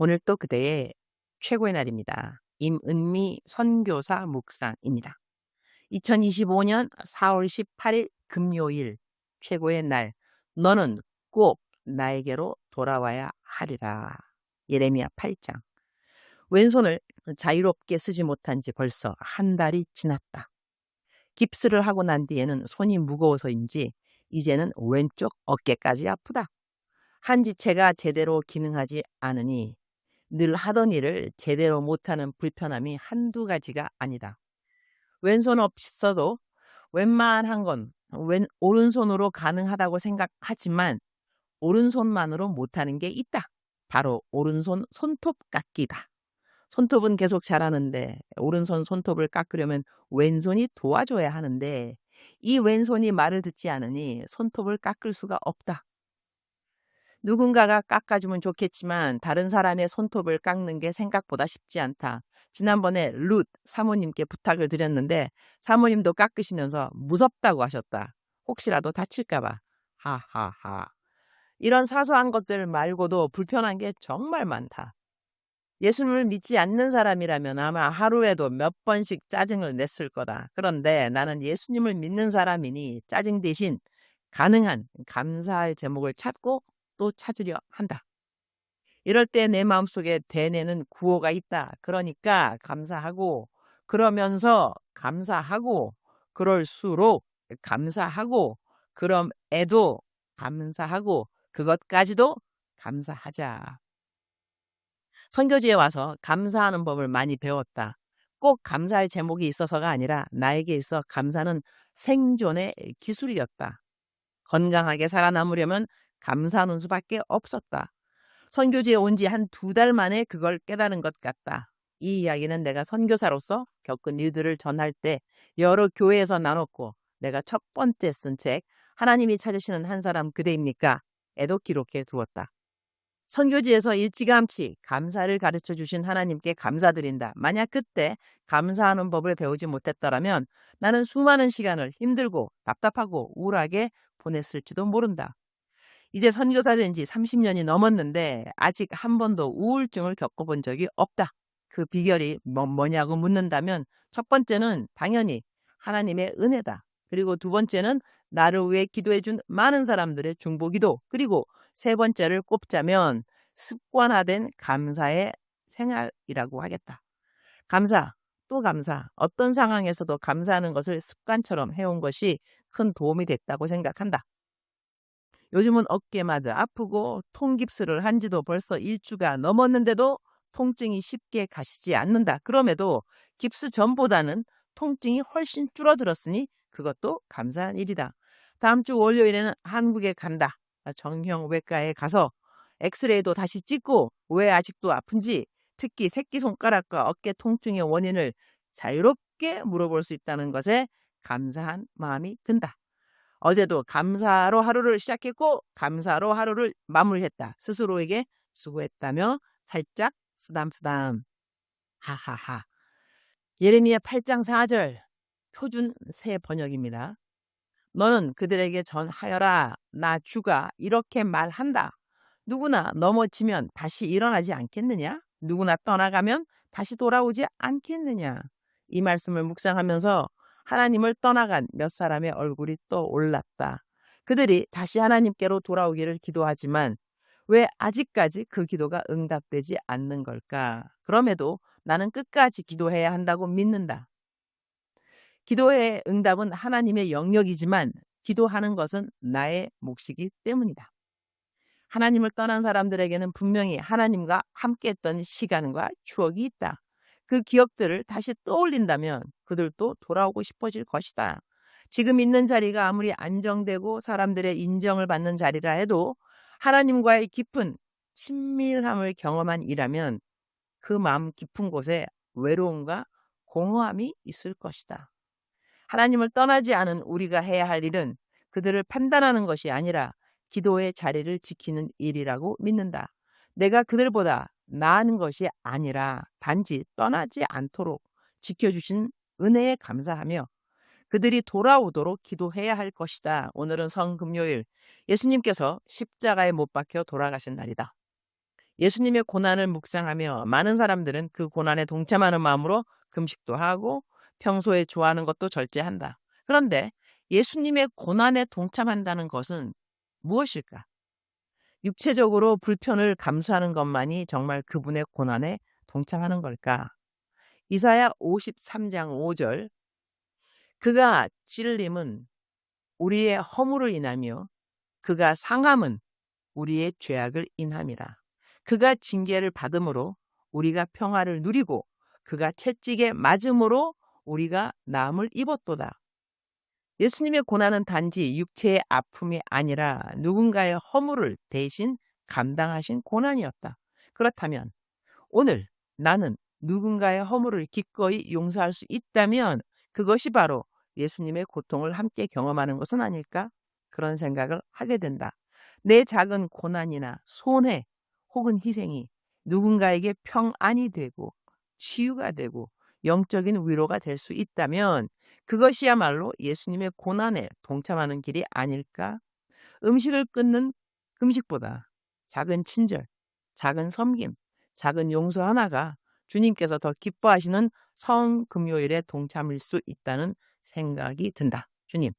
오늘 또 그대의 최고의 날입니다. 임은미 선교사 묵상입니다. 2025년 4월 18일 금요일 최고의 날 너는 꼭 나에게로 돌아와야 하리라. 예레미야 8장 왼손을 자유롭게 쓰지 못한 지 벌써 한 달이 지났다. 깁스를 하고 난 뒤에는 손이 무거워서인지 이제는 왼쪽 어깨까지 아프다. 한지체가 제대로 기능하지 않으니 늘 하던 일을 제대로 못하는 불편함이 한두 가지가 아니다. 왼손 없어도 웬만한 건 왼, 오른손으로 가능하다고 생각하지만 오른손만으로 못하는 게 있다. 바로 오른손 손톱 깎기다. 손톱은 계속 자라는데 오른손 손톱을 깎으려면 왼손이 도와줘야 하는데 이 왼손이 말을 듣지 않으니 손톱을 깎을 수가 없다. 누군가가 깎아주면 좋겠지만 다른 사람의 손톱을 깎는 게 생각보다 쉽지 않다. 지난번에 룻 사모님께 부탁을 드렸는데 사모님도 깎으시면서 무섭다고 하셨다. 혹시라도 다칠까봐. 하하하. 이런 사소한 것들 말고도 불편한 게 정말 많다. 예수님을 믿지 않는 사람이라면 아마 하루에도 몇 번씩 짜증을 냈을 거다. 그런데 나는 예수님을 믿는 사람이니 짜증 대신 가능한 감사의 제목을 찾고 또 찾으려 한다. 이럴 때 내 마음속에 대내는 구호가 있다. 그러니까 감사하고 그러면서 감사하고 그럴수록 감사하고 그럼 애도 감사하고 그것까지도 감사하자. 선교지에 와서 감사하는 법을 많이 배웠다. 꼭 감사의 제목이 있어서가 아니라 나에게 있어 감사는 생존의 기술이었다. 건강하게 살아남으려면 감사하는 수밖에 없었다. 선교지에 온 지 한 두 달 만에 그걸 깨달은 것 같다. 이 이야기는 내가 선교사로서 겪은 일들을 전할 때 여러 교회에서 나눴고 내가 첫 번째 쓴 책 하나님이 찾으시는 한 사람 그대입니까? 에도 기록해 두었다. 선교지에서 일찌감치 감사를 가르쳐 주신 하나님께 감사드린다. 만약 그때 감사하는 법을 배우지 못했더라면 나는 수많은 시간을 힘들고 답답하고 우울하게 보냈을지도 모른다. 이제 선교사 된지 30년이 넘었는데 아직 한 번도 우울증을 겪어본 적이 없다. 그 비결이 뭐, 뭐냐고 묻는다면 첫 번째는 당연히 하나님의 은혜다. 그리고 두 번째는 나를 위해 기도해준 많은 사람들의 중보기도. 그리고 세 번째를 꼽자면 습관화된 감사의 생활이라고 하겠다. 감사, 또 감사. 어떤 상황에서도 감사하는 것을 습관처럼 해온 것이 큰 도움이 됐다고 생각한다. 요즘은 어깨마저 아프고 통깁스를 한 지도 벌써 일주가 넘었는데도 통증이 쉽게 가시지 않는다. 그럼에도 깁스 전보다는 통증이 훨씬 줄어들었으니 그것도 감사한 일이다. 다음 주 월요일에는 한국에 간다. 정형외과에 가서 엑스레이도 다시 찍고 왜 아직도 아픈지 특히 새끼손가락과 어깨 통증의 원인을 자유롭게 물어볼 수 있다는 것에 감사한 마음이 든다. 어제도 감사로 하루를 시작했고 감사로 하루를 마무리했다. 스스로에게 수고했다며 살짝 쓰담쓰담. 하하하. 예레미야 8장 4절 표준 새 번역입니다. 너는 그들에게 전하여라. 나 주가 이렇게 말한다. 누구나 넘어지면 다시 일어나지 않겠느냐? 누구나 떠나가면 다시 돌아오지 않겠느냐? 이 말씀을 묵상하면서 하나님을 떠나간 몇 사람의 얼굴이 떠올랐다. 그들이 다시 하나님께로 돌아오기를 기도하지만 왜 아직까지 그 기도가 응답되지 않는 걸까? 그럼에도 나는 끝까지 기도해야 한다고 믿는다. 기도의 응답은 하나님의 영역이지만 기도하는 것은 나의 몫이기 때문이다. 하나님을 떠난 사람들에게는 분명히 하나님과 함께했던 시간과 추억이 있다. 그 기억들을 다시 떠올린다면 그들도 돌아오고 싶어질 것이다. 지금 있는 자리가 아무리 안정되고 사람들의 인정을 받는 자리라 해도 하나님과의 깊은 친밀함을 경험한 이라면 그 마음 깊은 곳에 외로움과 공허함이 있을 것이다. 하나님을 떠나지 않은 우리가 해야 할 일은 그들을 판단하는 것이 아니라 기도의 자리를 지키는 일이라고 믿는다. 내가 그들보다 나은 것이 아니라 단지 떠나지 않도록 지켜주신 은혜에 감사하며 그들이 돌아오도록 기도해야 할 것이다. 오늘은 성금요일 예수님께서 십자가에 못 박혀 돌아가신 날이다. 예수님의 고난을 묵상하며 많은 사람들은 그 고난에 동참하는 마음으로 금식도 하고 평소에 좋아하는 것도 절제한다. 그런데 예수님의 고난에 동참한다는 것은 무엇일까? 육체적으로 불편을 감수하는 것만이 정말 그분의 고난에 동참하는 걸까? 이사야 53장 5절 그가 찔림은 우리의 허물을 인하며 그가 상함은 우리의 죄악을 인함이라. 그가 징계를 받음으로 우리가 평화를 누리고 그가 채찍에 맞음으로 우리가 나음을 입었도다. 예수님의 고난은 단지 육체의 아픔이 아니라 누군가의 허물을 대신 감당하신 고난이었다. 그렇다면 오늘 나는 누군가의 허물을 기꺼이 용서할 수 있다면 그것이 바로 예수님의 고통을 함께 경험하는 것은 아닐까? 그런 생각을 하게 된다. 내 작은 고난이나 손해 혹은 희생이 누군가에게 평안이 되고 치유가 되고 영적인 위로가 될 수 있다면 그것이야말로 예수님의 고난에 동참하는 길이 아닐까? 음식을 끊는 금식보다 작은 친절, 작은 섬김, 작은 용서 하나가 주님께서 더 기뻐하시는 성 금요일에 동참일 수 있다는 생각이 든다. 주님,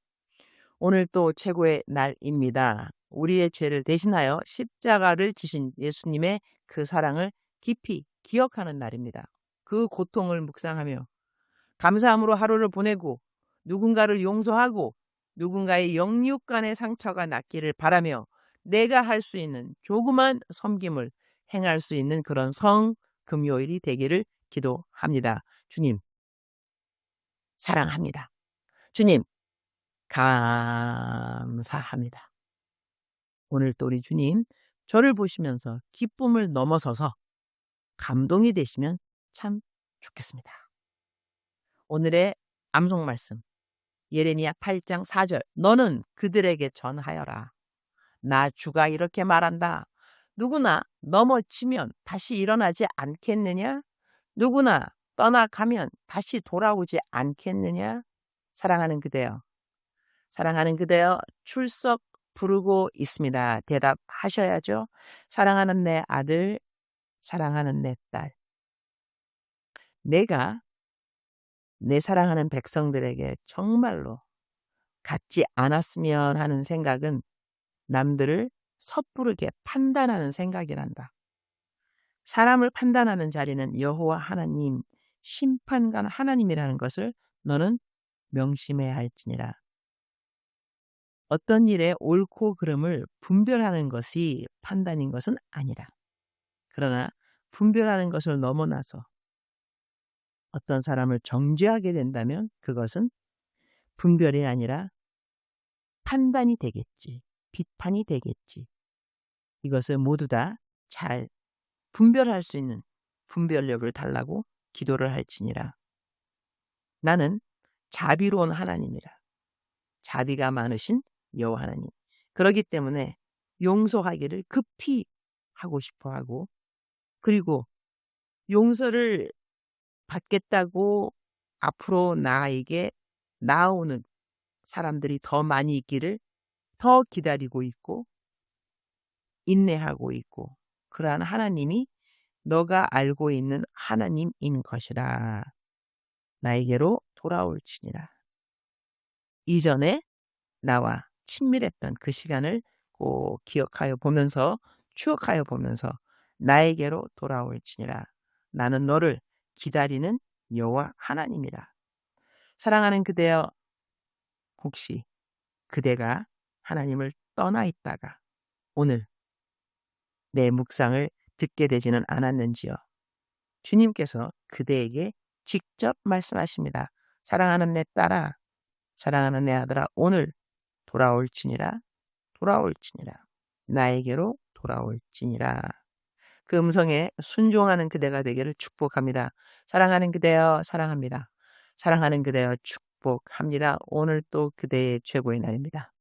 오늘 또 최고의 날입니다. 우리의 죄를 대신하여 십자가를 지신 예수님의 그 사랑을 깊이 기억하는 날입니다. 그 고통을 묵상하며 감사함으로 하루를 보내고 누군가를 용서하고 누군가의 영육 간의 상처가 낫기를 바라며 내가 할 수 있는 조그만 섬김을 행할 수 있는 그런 성 금요일이 되기를 기도합니다. 주님, 사랑합니다. 주님, 감사합니다. 오늘 또 우리 주님, 저를 보시면서 기쁨을 넘어서서 감동이 되시면 참 좋겠습니다. 오늘의 암송 말씀. 예레미야 8장 4절. 너는 그들에게 전하여라. 나 주가 이렇게 말한다. 누구나 넘어지면 다시 일어나지 않겠느냐? 누구나 떠나가면 다시 돌아오지 않겠느냐? 사랑하는 그대여. 사랑하는 그대여 출석 부르고 있습니다. 대답하셔야죠. 사랑하는 내 아들, 사랑하는 내 딸. 내가 내 사랑하는 백성들에게 정말로 갖지 않았으면 하는 생각은 남들을 섣부르게 판단하는 생각이란다. 사람을 판단하는 자리는 여호와 하나님, 심판관 하나님이라는 것을 너는 명심해야 할지니라. 어떤 일의 옳고 그름을 분별하는 것이 판단인 것은 아니라. 그러나 분별하는 것을 넘어나서 어떤 사람을 정죄하게 된다면 그것은 분별이 아니라 판단이 되겠지. 비판이 되겠지. 이것을 모두 다 잘 분별할 수 있는 분별력을 달라고 기도를 할지니라. 나는 자비로운 하나님이라. 자비가 많으신 여호와 하나님. 그러기 때문에 용서하기를 급히 하고 싶어 하고 그리고 용서를 받겠다고 앞으로 나에게 나오는 사람들이 더 많이 있기를 더 기다리고 있고 인내하고 있고 그러한 하나님이 너가 알고 있는 하나님인 것이라 나에게로 돌아올지니라. 이전에 나와 친밀했던 그 시간을 꼭 기억하여 보면서 추억하여 보면서 나에게로 돌아올지니라. 나는 너를 기다리는 여호와 하나님이라. 사랑하는 그대여 혹시 그대가 하나님을 떠나 있다가 오늘 내 묵상을 듣게 되지는 않았는지요. 주님께서 그대에게 직접 말씀하십니다. 사랑하는 내 딸아, 사랑하는 내 아들아, 오늘 돌아올지니라, 돌아올지니라, 나에게로 돌아올지니라. 그 음성에 순종하는 그대가 되기를 축복합니다. 사랑하는 그대여 사랑합니다. 사랑하는 그대여 축복합니다. 오늘 또 그대의 최고의 날입니다.